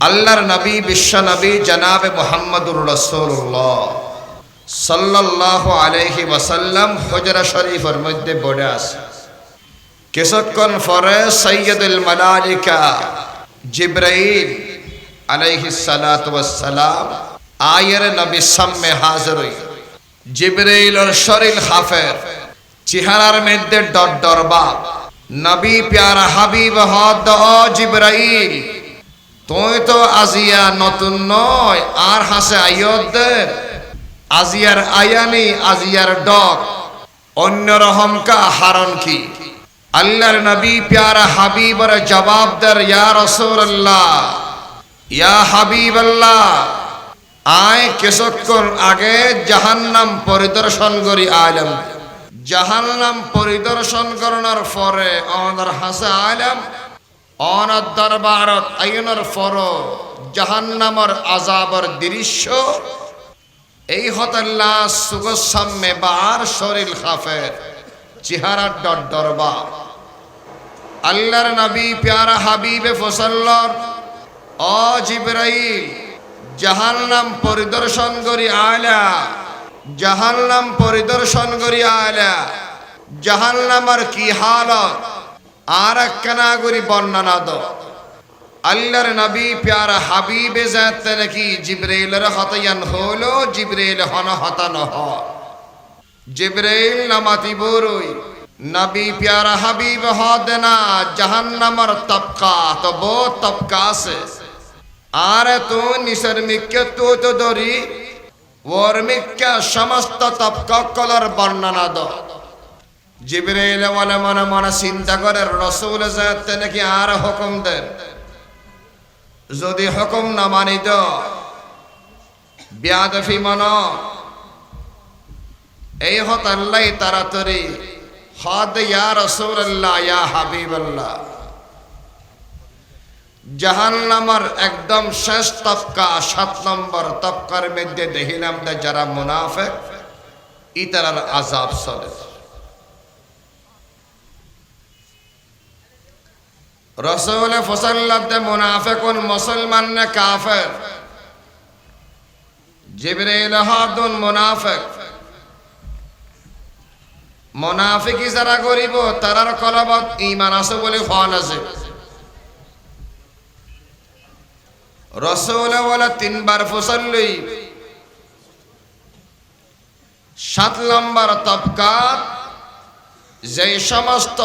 আল্লাহর নবী, বিশ্ব নবী, জনাবে মোহাম্মদুর রসুল্লাহ সাল্লাহ আলহি ওয়াসাল্লাম হজরা শরীফের মধ্যে বড়ে আছে। কিছুক্ষণ পরে সৈয়দুল মালালিকা জিব্রাইল আলাইহি সালাম আয়ের নবী সামনে হাজির হই জিব্রাইলর শরীর হাফের চেহারার মধ্যে ডর ডর বাপ। নবী প্যারা হাবিব হদ জিব্রাইল তুই তো আজিয়া নতুন নয়, আর হাসে আইয়দের আজিয়ার আয়ানি, আজিয়ার ডক অন্য রহমকা হারণ কি? আল্লাহর নবী প্যারা হাবিবর জবাব দের ইয়া রসুল্লাহ ইয়া হাবিব আল্লাহ আয় কিছুক্ষণ আগে জাহান্নাম পরিদর্শন করি আলম। জাহান্নাম পরিদর্শন করানোর পরে আমাদের হাসে আলম অনার দরবারত আইনের ফর জাহান্নামর আজাবর দৃশ্য। এই হতাল্লা সুগসাম্যে বার শরীর খাফের চেহারা ডর ডরবা আল্লাহর নবী, প্যারা হাবিবে ফসল্লর, অ জিব্রাইল, জাহান্নাম পরিদর্শন করি আয়লা জাহান্নাম পরিদর্শন করি আয়লা জাহান্নামার কি হালত আর একখানা করি বর্ণনা দ আল্লাহর নবী, প্যারা হাবিবে যাতে নাকি জিব্রাইলের হতায়ান হলো, জিব্রাইল হন হতান হ। জিব্রাইল নামাতি বরুই। নবী, প্যারা হাবিব হদে না জাহান্নামার তবকা তো বো তবকা আছে। আর তো নিসর মিক্কে তো তো দরি, ওর মিক্কা সমস্ত তবকা কলর বর্ণনা দ জিবরাইল বলে, মনে মনে চিন্তা করে, রসুল যাতে নাকি আর হুকুম দেন? যদি হুকুম না মানি তো বিয়াদফি মন। এই হত আল্লাহ তাড়াতাড়ি, হদ ইয়া রসুল আল্লাহ ইয়া হাবিব আল্লাহ জাহান্নামার একদম শেষ তবকা, সাত নম্বর তবকার মধ্যে দেখিলাম যারা মুনাফেক, ইতারার আজাব চলে। রসুল ফসল্লাতে মুনাফেকুন মুসলমান নে কাফের। জিবরাইল হাদুন মুনাফেক। মুনাফিকি যারা করিব তারার কলবত ইমান আছে বলে ফল আছে। রসুল বলে তিনবার ফসল্লই সাত নম্বর তবকাত যে সমস্ত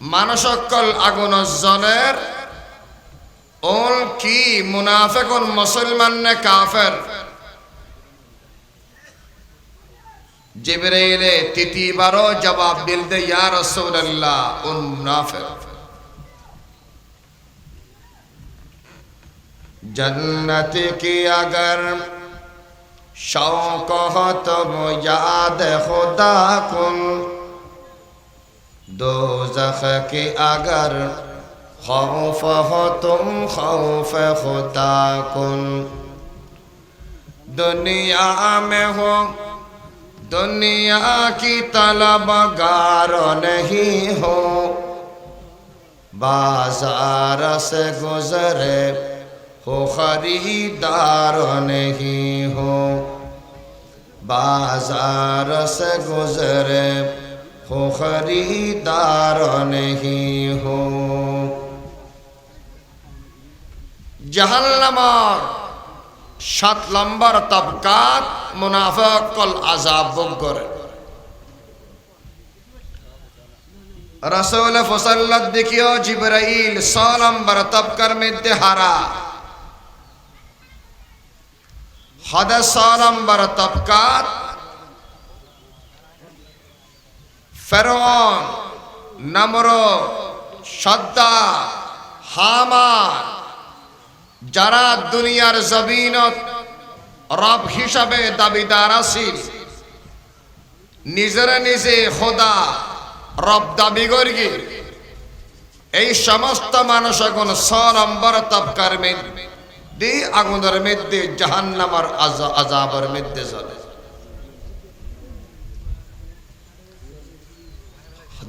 মানসকল আগুন জনের ওল কি মুনাফেকুন মুসলমান নে কাফের? জিবরাইলে তৃতীয়বারও জবাব দিল দে ইয়া রাসূলুল্লাহ উন মুনাফিক। جنت کی اگر شوق ہو تو یاد خدا کن دوزخ کی اگر خوف ہو تم خوف خدا کن۔ دنیا میں ہو، دنیا کی طلب گار نہیں ہو۔ بازار سے گزرے ہو خریدار نہیں ہو۔ بازار سے گزرے ہو خریدار نہیں ہو جہنم اور شت لمبر طبقات منافق کل عذاب بکر رسول فسل دیکھیے جبرائیل ریل سولمبر طبقر میں تہارا ہد سولمبر طبقات ফেরন নম্র সদ্দা হামান যারা দুনিয়ার জবিনত রব হিসাবে দাবিদার আছিল নিজের নিজে খোদা রব দাবি করি এই সমস্ত মানুষ এখন ছ নম্বর তবকার মধ্যে আগুনের মধ্যে জাহান্নামার আজাবের মধ্যে চলে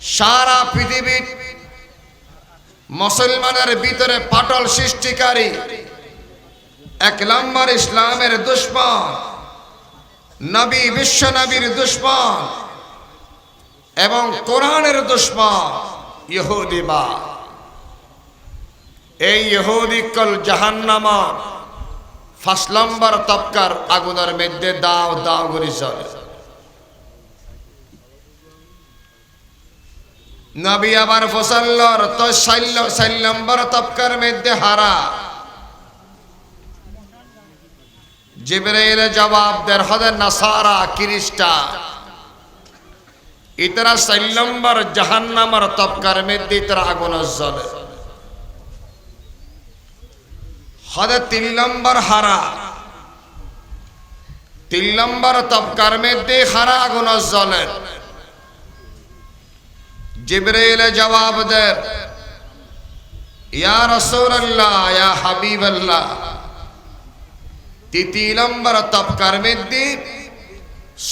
সারা পৃথিবীর মুসলমানের ভিতরে পাটল সৃষ্টিকারী এক নম্বর ইসলামের দুশ্মন, নবী, বিশ্ব নবীর দুশ্মন এবং কোরআনের দুশ্মন ইহুদিবা এই ইহুদি কল জাহান্নামা ফার্স্ট নম্বর তবকার আগুনের মধ্যে দাও দাও করে চলে নবী আবার ফসল্লর তো সাইল সাইল নম্বর তবকার মধ্যে হারা। জিবরাইল জবাব দের হদে নাসারা, কিরিস্টা। ইতরা সাইল নম্বর জাহান্নামর তবকার মধ্যে ইতরা আগুন জ্বলে। হদে তিন নম্বর হারা। তিন নম্বর তবকার মধ্যে হারা আগুন জ্বলে। জিবরাইল জবাব দের ইয়া রাসূলুল্লাহ, ইয়া হাবিবাল্লাহ, তৃতীয় নম্বর তবকার মধ্যে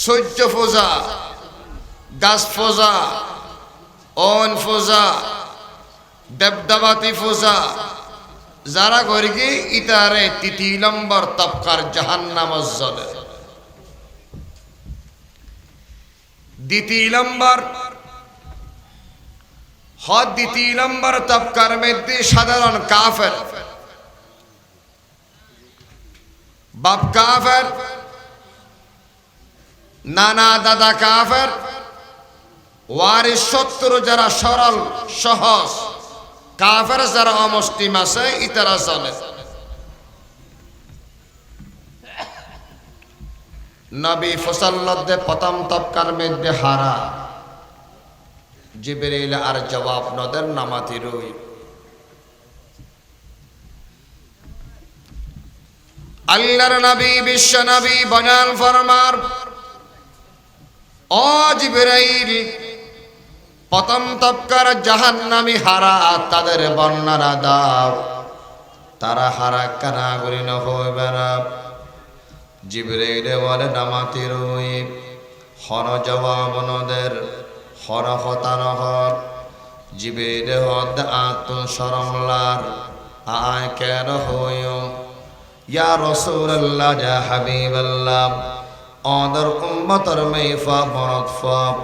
সূর্য ফোজা গাছ ফোজা অন ফোজা, দেবদাবাতি ফোজা, যারা গর্গে ইতারে তৃতীয় নম্বর তবকার জাহান্নাম জলে দ্বিতীয় নম্বর হদ দ্বিতীয় নম্বর তবকার মধ্যে সাধারণ কাফের। বাপ কাফের, নানা দাদা কাফের, ওয়ারিস শত্রু যারা সরল, সহজ, কাফের যারা অমুসলিম আছে, ইতারা চলে নবী ফসল্লদে প্রথম তবকার মধ্যে হারা। জিবরিল আর জবাব নদের নামাতি রই। আল্লাহর নবী, বিশ্ব নবী বনাল ফরমার। ও জিবরাইল প্রথম তবকার জাহান্নামি হারা তাদের বর্ণনা দাও। তারা হারা কানা করি ন হইবে না। জিবরাইলে বলে নামাতি রই। হন জবাব নদের হর হতান হর জিবের হদ আত্ম সরমলার আয় কেন হইও? ইয়া রসুল্লাহ যা হাবিবাল্লাহ, অদর উম্মতর মেফা বরত ফব,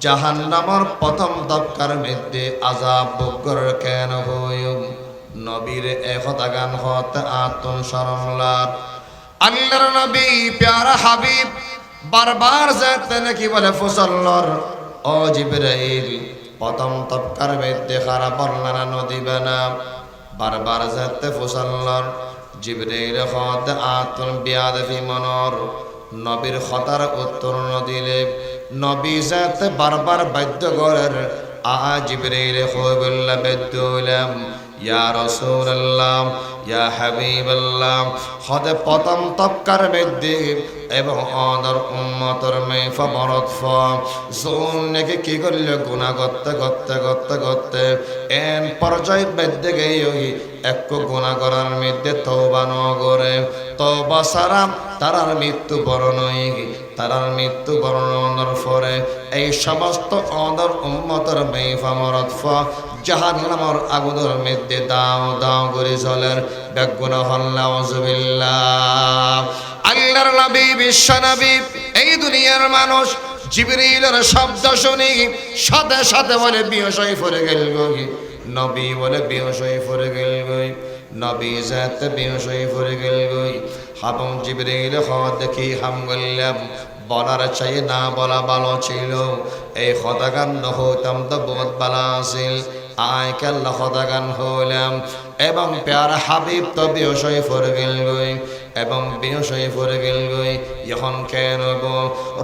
জাহান্নামর প্রথম দপকার মধ্যে আজাব বুকর কেন হইও? নবীর একতা গান হত আত্ম সরমলার আল্লাহর নবী, প্যারা হাবিব, বারবার যেতে নাকি বলে ফসল্লর ও জিব্রাইল প্রথম তবকার বেদ্যে খারাপ বর্ণনা নদীবে না বারবার যেতে ফসল্লর জিব্রাইল হত আতুন বিয়াদ মনর। নবীর খতার উত্তর নদিলে, নবী যেতে বারবার বাধ্য করের আ জিবরাইল হইবুল্লাহ বাধ্য ইয়া রাসূলুল্লাহ, ইয়া হাবিবাল্লাহ হদে প্রথম তবকার মধ্যে এবং অদর উম্মতর মে ফবরত ফ। জোন নাকি কি করলে, গুনাহ করতে করতে করতে করতে এন পর্যায় মধ্যে গেই এক গুনাহ করার মধ্যে তওবা ন করে। তওবা সারা তারার মৃত্যু বরণ তারার মৃত্যু বরণের পরে এই সমস্ত অদর উম্মতর মে ফবরত ফ জাহান্নামর আগুনের মধ্যে দাও দাও করে চলের বেগুন আল্লাহর নবী, বিশ্ব নবী, এই দুনিয়ার মানুষ জিবরিলের শব্দ শুনি, সাথে সাথে বলে বিয়সই পড়ে গেল গই নবী। বলে বিয়সই পড়ে গেল গই নবী, জাতে বিয়সই পড়ে গেল গই হাবম জিবরিল হ দেখি হাম গল্লাম বলার চাই না বলা ভালো ছিল। এই হতাগান হইতাম তো বহুত ভালো আছিল। আয় কেল্লা হতাগান হইলাম এবং প্যার হাবিব তো বিয়সই পড়ে গেল গই। এবং বিয়সই পড়ে গেল গই। এখন কেন গো?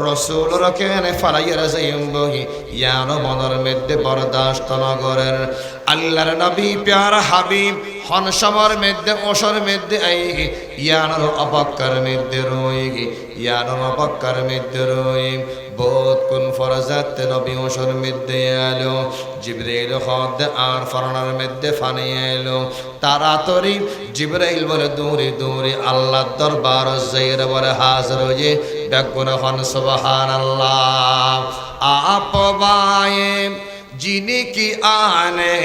রসুলর কেন ফালাইয়ার যাইম বহি। ইয়ানো মনের মধ্যে বরদাস্ত নগরের আল্লাহর নবী, প্যারা হাবিব হনসমর মেদ্দে ওসর মেদ্দে আই ইয়ানোর অপক্কর মেদ্দে রই ইয়ানোর অপক্কর মেদ্দে রই বহুত কোন ফরজাতে নবী ওসর মেদ্দে এলো। জিব্রাইল খদ আর ফরনার মেদ্দে ফানি এলো। তাড়াতাড়ি জিব্রাইল বলে দৌড়ে দৌড়ে আল্লাহর দরবার জাইর বলে হাজির হয়ে ডাকুন হন, সুবহানাল্লাহ। جینے کی آنے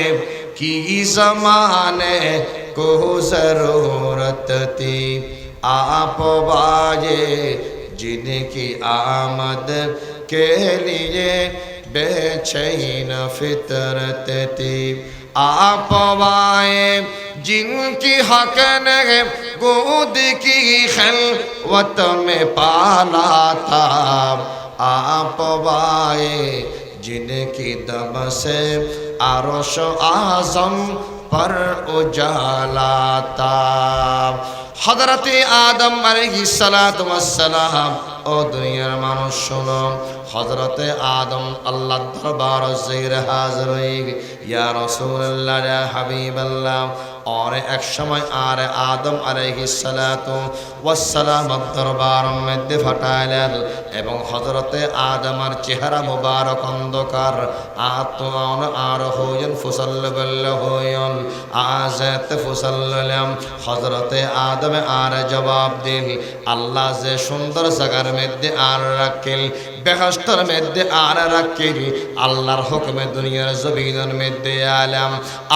کی زمانے کو ضرورت تھی، آپ باجے جن کی آمد کے لیے بے چھین فطرت تھی۔ آپ وائیں جن کی حق نے گود کی خلوت میں پالا تھا۔ آپ وائیں जिनकी दम से आरोश आजम पर उजाला था হজরত আদম সালাম ও দুনিয়ার মানুষ শোনো হজরতে আদম আল্লাহ দরবার জের হাজির ইয়া রসুল্লাহ হাবিবাল্লাহ और एक समय आर आदम আলাইহি সালাতু ফাটাইলেন এবং হযরতে আদমের চেহারা মোবারক অন্ধকার আত্মন আর হইন ফুসল্ল বল্ল হইন আজাত ফুসল্লাম হযরতে আদম আর জবাব দিল, আল্লাহ যে সুন্দর জাগার মধ্যে আর রাখিল বেহস্তর মধ্যে আর রাখিল, আল্লাহর হুকমে দুনিয়ার জমিনের মধ্যে আলাম।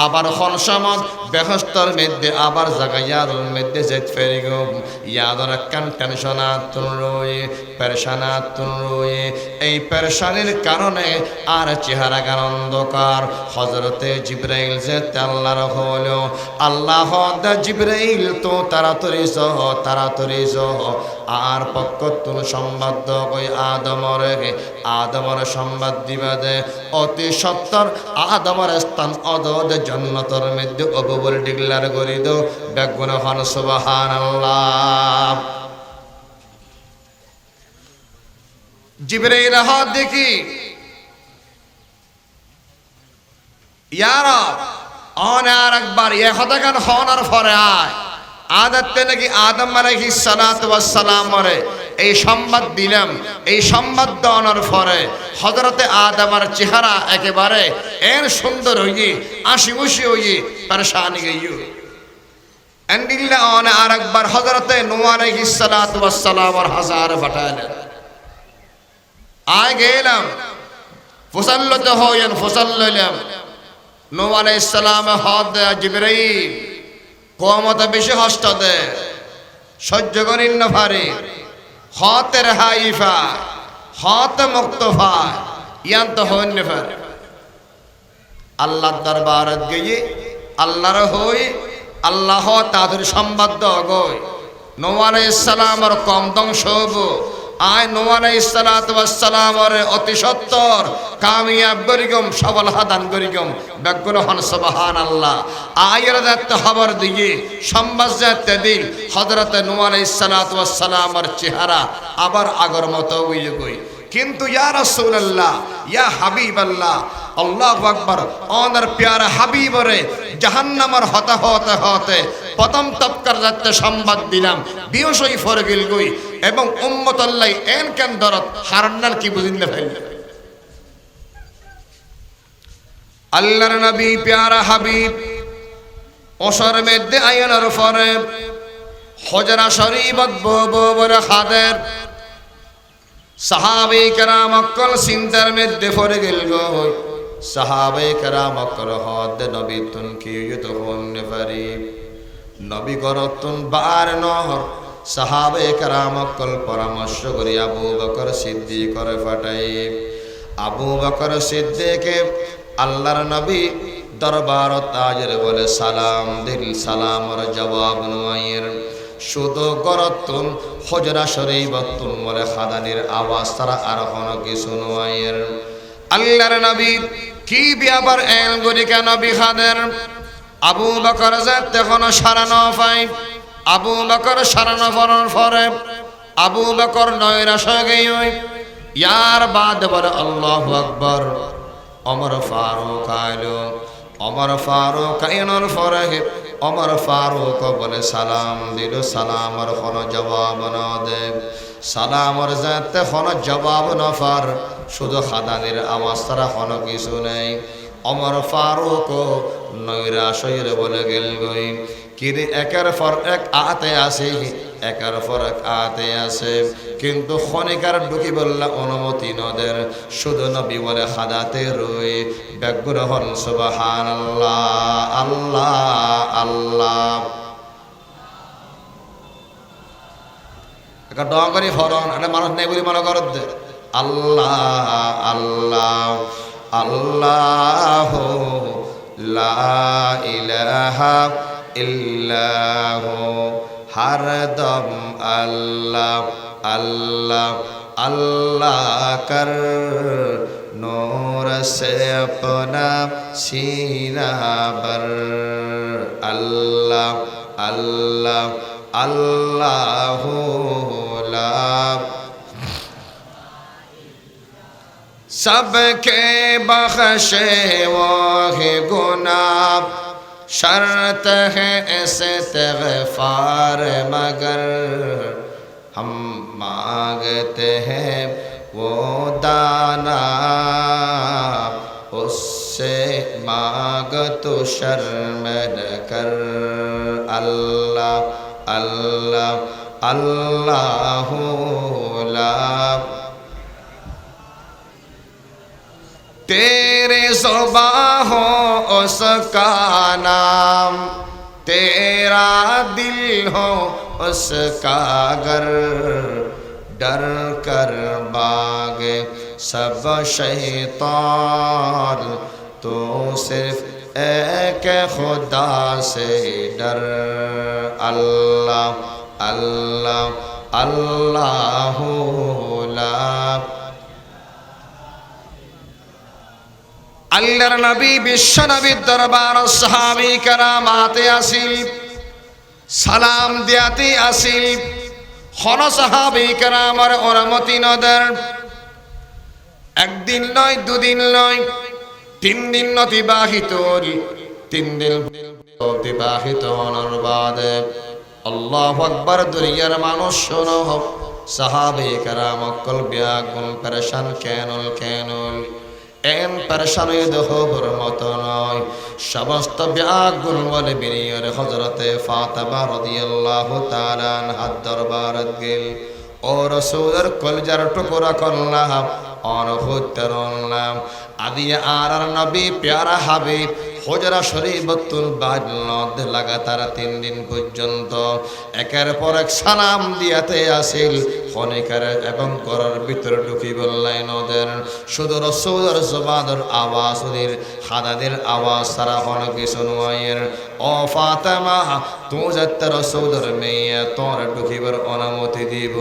আবার হনসমত বেহস্তর মধ্যে, আবার জাগাইয়ার মধ্যে যেত ফেরি গো ইয়াদর কান টেনশনাতুন রয়ে, পেরেশানাতুন রয়ে। এই পেরেশানির কারণে আর চেহারা অন্ধকার। হজরতে জিব্রাইল যে আল্লাহর হলো, আল্লাহ জিব্রাইল তো তাড়াতাড়ি সহ তাড়াতাড়ি সহ আর পক্ষতুন সম্বাদ কই আদমর আদমর সম্বাদ দিবা দে। অতি সত্তর আদমর স্থান অদদ জন্নতর মধ্যে অববল ডিগলার করি দো বেগুন হন সুবাহান জিবরাইল, হাত দেখি। ইয়ারা অন আর একবার, এ হতাকান হন আর আয়। আদাতে নাকি আদম আলাইহি সালাত ওয়াস সালাম এই সংবাদ দিলাম, এই সংবাদ দেওয়ানোর পরে হজরতে আদমার চেহারা একেবারে এর সুন্দর হইয়ে, আশি বসি হইয়ে পরেশানি গইও এন্ডিল্লা অন আর একবার হজরতে নোয়া আলাইহি সালাত ওয়াস সালাম হাজার ফাটাইলেন আয় গেলাম ফুসাল্লতে হইয়েন ফুসাল্লাম নোয়া আলাইহিস সালাম হদ জিবরাইল কমত বেশি হষ্ট দে সহ্য করিন না পারে হতের হাইফা হত মুক্তফা ইয়ান তো হইন না পারে আল্লাহর দরবারত গিয়ে আল্লাহর হই আল্লাহ তাদের সম্বাদ গই নোয়ান ইসলামর কম ধ্বংস হব আয় নোয়ান ইসালাতামর অতি সত্তর। কামিয়াব গরিগম, সবল হাদান গরিগম ব্যাগুন হন সবাহান আল্লাহ আয়ের দায়িত্ব হবার দিকে সম্বাদ যাতে দিল হজরত নোয়ান ইসালাতামর চেহারা আবার আগর মতো উইলে গই কিন্তু ইয়া রাসূলুল্লাহ, ইয়া হাবিবাল্লাহ, আল্লাহু আকবার ওনার প্যারা হাবিবরে জাহান্নামের হতে হতে হতে প্রথম তপকার যাতে সংবাদ দিলাম বিয়সই ফরে গেল গই, এবং উম্মত আল্লাহ এন কেন দরত হারান্নার কি বুঝিন না ফেল আল্লাহর নবী, প্যারা হাবিব ওসর মধ্যে আয়নার ফরে হজরা শরীবত বরে খাদের, সাহাবে কেরাম অকল চিন্তার মধ্যে পড়ে গেল গো সাহাবে কেরাম অকল হদ নবী তুন কি তো হন্যে পারি নবী করতুন বার নহর। সাহাবে কেরাম অকল পরামর্শ করি আবু বকর সিদ্ধি করে ফাটাই। আবু বকর সিদ্দিকে আল্লাহর নবী দরবার তাজের বলে সালাম দিল, সালামর জবাব নুমাইয়ের। শুধু গরতুন, হজরা শরীবতুন মরে খাদানির আওয়াজ তারা আর হন কিছু নয়ের আল্লাহর নবী কি ব্যাপার এল গরিকা নবী খাদের? আবু বকর তখন সারানো পাই আবু বকর সারানো ফরন ফরে আবু বকর নয়রাস গেই ইয়ার বাদ বলে আল্লাহু আকবার। অমর ফারুক আইলো। অমর ফারুক আইনুল ফরহে অমর ফারুক বলে সালাম দিল। সালামর কোনো জবাব ন দে। সালামর যাতে কোনো জবাব ন ফার শুধু খাদানের আওয়াজ তারা কোনো কিছু নেই। অমর ফারুক নৈরাশ হইলে বলে গেল গই। কিরে, একের পর এক আতে আসে, একের পর এক আতে আসে। কিন্তু খনিকার ঢুকি বললা, অনুমতি নদের শুধু নবী বলে খাদাতে রই। ব্যাগুর হন সুবাহান আল্লাহ আল্লাহ। আল্লাহ একটা ডঙ্গরি ফরন একটা মানুষ নেই বলে মনে করত। দে আল্লাহ আল্লাহ। আল্লাহ ইলাহা ইল্লাহ হরদম আল্লাহ আল্লাহ আল্লাহ কর নূর সে আপনা সিনা আল্লাহ আল্লাহ আল্লাহ লা سب کے بخشے وہ گناہ، شرط ہے ایسے تغفار مگر ہم مانگتے ہیں وہ دانا، اس سے مانگ تو شرم نہ کر۔ اللہ اللہ اللہ ہو تیرے صبح ہو اس کا نام، تیرا دل ہو اس کا گر ڈر کر باغ سب شیطان تو صرف ایک خدا سے ڈر۔ اللہ اللہ اللہ اللہ আল্লাহর নবী, বিশ্ব নবীর দরবার সাহাবি কারামাতে আসিল, সালাম দিয়াতে আসিল, হন সাহাবি কারামার অনুমতি নদের একদিন নয়, দুদিন নয়, তিন দিন অতিবাহিত তিন দিন অতিবাহিত অনর্বাদে আল্লাহ আকবর, দুনিয়ার মানুষ শোনো, সাহাবি কারাম অকল ব্যাগুল পেরেশান, কেনল কেনল। এন পেরেশানিদ হবর মতো নয়। সমস্ত ব্যাগুল বলে বিনিয়র হজরতে ফাতেমা রাদিয়াল্লাহু তাআলা হাত দরবারত গেল। ও রসুলের কলজার টুকরা করলাম অনভুত্তরলাম আদিয়া আর আর নবী প্যারা হাবিব, হজরা শরীবতুল বাদ লাগাতার তিন দিন পর্যন্ত একের পর এক সালাম দিয়াতে আসিল। খনিকার এবং করার ভিতরে ঢুকি বললেন, ওদের শুধু রসৌদর জবাদর আওয়াজ, ওদের হাদাদের আওয়াজ সারা হন কিছু নয়ের ও ফাতেমা, তুই যাতে রসৌদর মেয়ে, তোর ঢুকিবার অনুমতি দিব।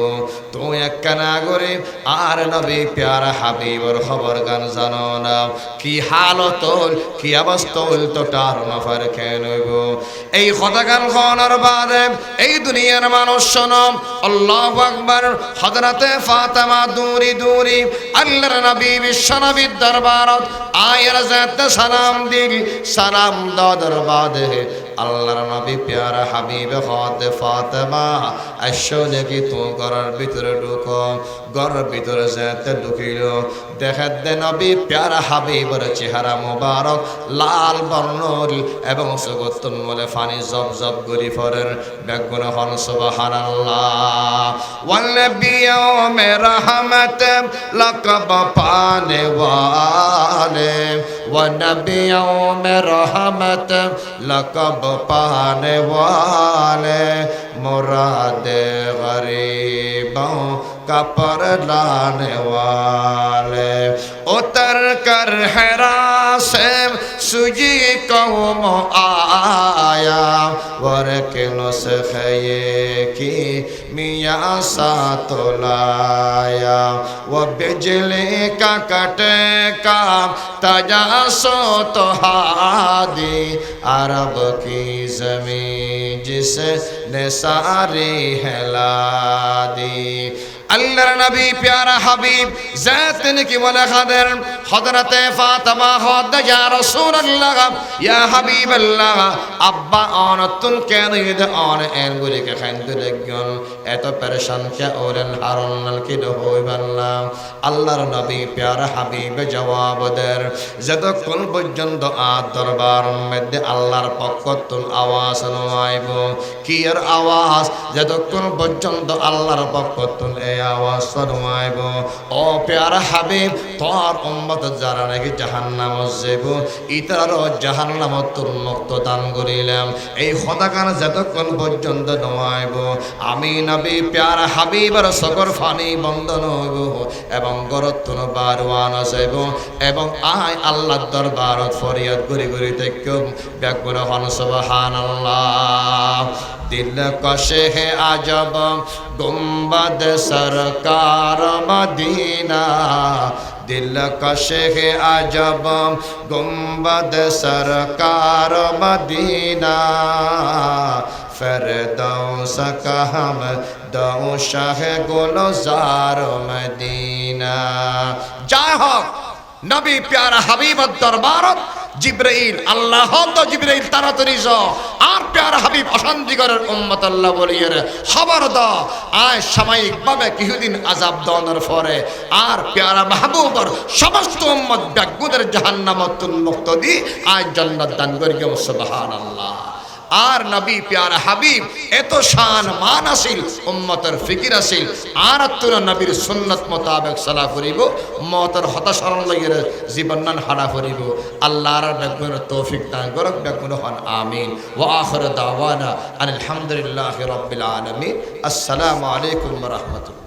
তুই একটা নাগরিক, আর নবী প্যারা হাবিবর খবর গান জানো না। কি হালতল কি অবস্থল তো টার নফার খেনব এই খতাগান খনার বাদে এই দুনিয়ার মানুষ শোনম আল্লাহ আকবার হযরতে ফাতেমা দূরি দূরি আল্লাহর নবী বিশ্ব নবীর দরবারত আয়ের যাতে সালাম দিল। সালাম দাদর বাদে আল্লাহর নবী প্যার হাবিব হতে ফাতেমা আইসো কি তো ঘরের ভিতরে ঢুকো। ঘরের ভিতরে যেতে ঢুকিল দেখার দেন নবী, প্যারা হাবিবর চেহারা মোবারক, লাল বর্ণর এবং সুগতন বলে ফানি জব জব গরি ফরের বেগুন হন সুবাহান রহমত, লকব পানে ওয়ালে। ونبيوں میں رحمت لقب پانے والے مراد غریبوں کا پر لانے والے اتر کر حرا سے سجی قوم آیا ورک نسخے کی میاں سات لایا وہ بجلی کا کٹ کا تجاسو تو ہادی عرب کی زمین جس نے ساری ہلا دی۔ আল্লাহর নবী, প্যারা হাবিব যে তিনি কি বলে খাদের হযরতে ফাতেমা হদ ইয়া রাসূলুল্লাহ, ইয়া হাবিবাল্লাহ, আব্বা অনতুন কেন ইদ অন এন গুলি কে খাইন দেখগন? এত পেরেশান কে ওরেন, হারুন কি হইবাল্লাহ আল্লাহর নবী, প্যারা হাবিব, জবাব দের যতক্ষণ পর্যন্ত আদ দরবার মধ্যে আল্লাহর পক্ষ তুল আওয়াজ নয়াইব কি এর আওয়াজ? যতক্ষণ পর্যন্ত আল্লাহর পক্ষ তুল এই আওয়াজ শোনাইব ও প্যারা হাবিব, তোর উম্মত যারা নাকি জাহান্নাম যাইব ইতারও জাহান্নাম তোর মুক্ত দান করিলাম। এই হতাকান যতক্ষণ পর্যন্ত নয়াইব আমি নবী প্যারা হাবিবের সকর ফানি বন্ধন হইব এবং গরত্তন বারওয়ান যাইব এবং আয় আল্লাহ দরবারত ফরিয়াদ করি করি দেখো ব্যাকুর হন সুবহানাল্লাহ দিল কশে হে আজব, গুম্বদ সরকার মদিনা। দিল কশে হে আজব, গুম্বদ সরকার মদিনা। ফেরদৌস কাহম দৌ শাহ গুলজার মদিনা। জয় হোক নবী, প্যারা হাবিবত দরবারত জিব্রাইল, আল্লাহ তো জিব্রাইল তাড়াতাড়ি প্যারা হাবিব অশান্তিকরের উম্মত আল্লাহ বলিয়ার, খবর দ আয় সাময়িকভাবে কিছুদিন আজাব দনের পরে আর পেয়ারা মাহবুবর সমস্ত উম্মত ব্যাগুদের জাহান্নামত মুক্ত দি আয় জন্নাত দান করি সুবহানাল্লাহ। আর নবী প্যারা হাবিব, এত শান, মান আসিল, উম্মতের ফিকির আসিল। আর তুল নবীর সুন্নত মোতাবেক সালা করিব মতের হতাশরণ লগের জীবনান হারা করিব। আল্লাহর বেগুনের তৌফিক দান করক বেগুন হন আমিন। ওয়া আখির দাওয়ানা আলহামদুলিল্লাহি রাব্বিল আলামিন। আসসালামু আলাইকুম রাহমাতুল্লাহ।